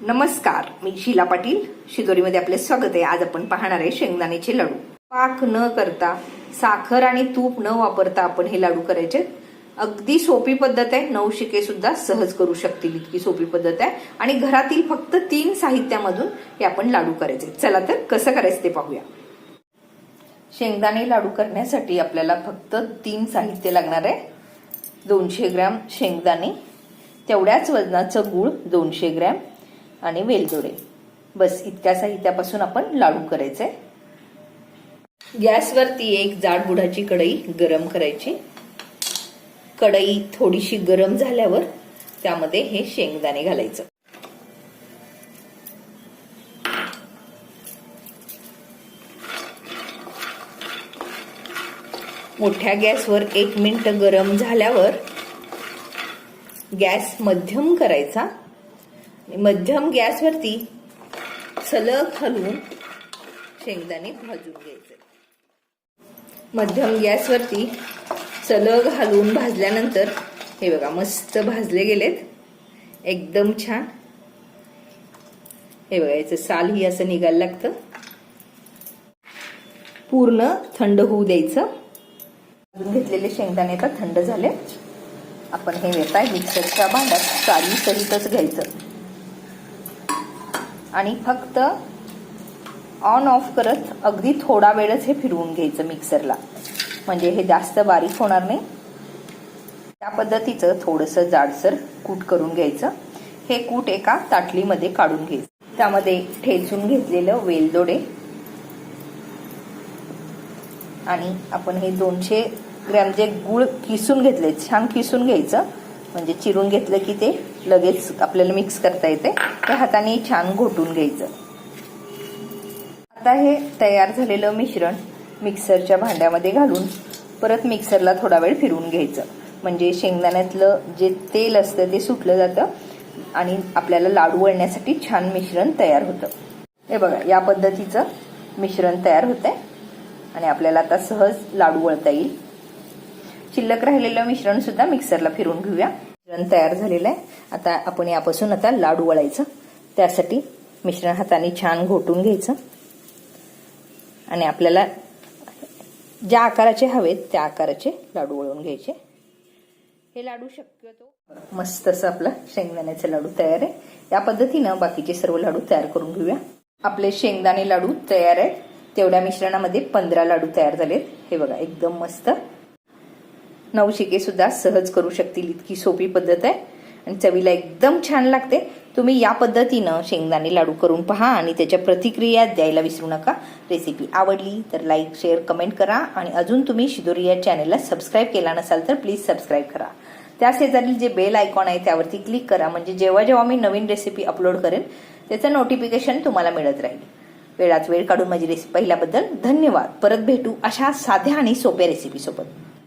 नमस्कार मी शीला पाटील. शिदोरीमध्ये आपले स्वागत आहे. आज आपण पाहणार आहे शेंगदाण्याचे लाडू. पाक न करता साखर आणि तूप न वापरता आपण हे लाडू करायचे. अगदी सोपी पद्धत आहे. नवशिके सुद्धा सहज करू शकतील इतकी सोपी पद्धत आहे. आणि घरातील फक्त तीन साहित्यामधून हे आपण लाडू करायचे. चला तर कसं करायचं ते पाहूया. शेंगदाणे लाडू करण्यासाठी आपल्याला फक्त तीन साहित्य लागणार आहे. दोनशे ग्रॅम शेंगदाणे. तेवढ्याच वजनाचं गूळ दोनशे ग्रॅम. आणि वेलदोडे बस इतक्या साहित्यापासून आपण लाडू करायचे गॅसवरती एक जाड बुडाची कढई गरम करायची. कढई थोडीशी गरम झाल्यावर त्यामध्ये हे शेंगदाणे घालायचं. मोठ्या गॅसवर एक मिनिट गरम झाल्यावर गॅस मध्यम करायचा. मध्यम गॅसवरती सलग हलवून शेंगदाणे भाजून घ्यायचे. मध्यम गॅसवरती सलग हलवून भाजल्यानंतर हे बघा मस्त भाजले गेलेत. एकदम छान. हे बघा याचं साल ही असं निघायला लागतं. पूर्ण थंड होऊ द्यायचं. भाजून घेतलेले शेंगदाणे आता थंड झाले आपण हे येत मिक्सरच्या भांड्यात साली सहितच घ्यायचं. आणि फक्त ऑन ऑफ करत अगदी थोडा वेळच हे फिरवून घ्यायचं मिक्सरला म्हणजे हे जास्त बारीक होणार नाही. त्या पद्धतीचं थोडंसं जाडसर कूट करून घ्यायचं. हे कूट एका ताटलीमध्ये काढून घ्यायचं. त्यामध्ये ठेचून घेतलेलं वेलदोडे. आणि आपण हे दोनशे ग्रॅम जे गुळ किसून घेतले छान किसून घ्यायचं. म्हणजे चिरून घेतलं की ते लगेच आपल्याला मिक्स करता येते. ते हाताने छान घोटून घ्यायचं. आता हे तयार झालेलं मिश्रण मिक्सरच्या भांड्यामध्ये घालून परत मिक्सरला थोडा वेळ फिरवून घ्यायचं. म्हणजे शेंगदाण्यातलं जे तेल असतं ते सुटलं जातं आणि आपल्याला लाडू वळण्यासाठी छान मिश्रण तयार होतं. हे बघा या पद्धतीचं मिश्रण तयार होतंय. आणि आपल्याला आता सहज लाडू वळता येईल. शिल्लक राहिलेलं मिश्रण सुद्धा मिक्सरला फिरून घेऊया. मिश्रण तयार झालेलं आहे. आता आपण यापासून आता लाडू वळायचं. त्यासाठी मिश्रण हाताने छान घोटून घ्यायचं. आणि आपल्याला ज्या आकाराचे हवेत त्या आकाराचे लाडू वळून घ्यायचे. हे लाडू शक्यतो मस्त असं आपलं शेंगदाण्याचे लाडू तयार आहे. या पद्धतीनं बाकीचे सर्व लाडू तयार करून घेऊया. आपले शेंगदाणे लाडू तयार आहेत. तेवढ्या मिश्रणामध्ये पंधरा लाडू तयार झालेत. हे बघा एकदम मस्त. नवशिके सुद्धा सहज करू शकतील. इतकी सोपी पद्धत आहे. आणि चवीला एकदम छान लागते. तुम्ही या पद्धतीनं शेंगदाणे लाडू करून पहा आणि त्याच्या प्रतिक्रिया द्यायला विसरू नका. रेसिपी आवडली तर लाईक शेअर कमेंट करा आणि अजून तुम्ही शिदोरी या चॅनेलला सबस्क्राईब केला नसाल तर प्लीज सबस्क्राईब करा. त्या शेजारील जे बेल आयकॉन आहे त्यावरती क्लिक करा. म्हणजे जेव्हा जेव्हा मी नवीन रेसिपी अपलोड करेन त्याचं नोटिफिकेशन तुम्हाला मिळत राहील. वेळात वेळ काढून माझी रेसिपी पाहिल्याबद्दल धन्यवाद. परत भेटू अशा साध्या आणि सोप्या रेसिपीसोबत.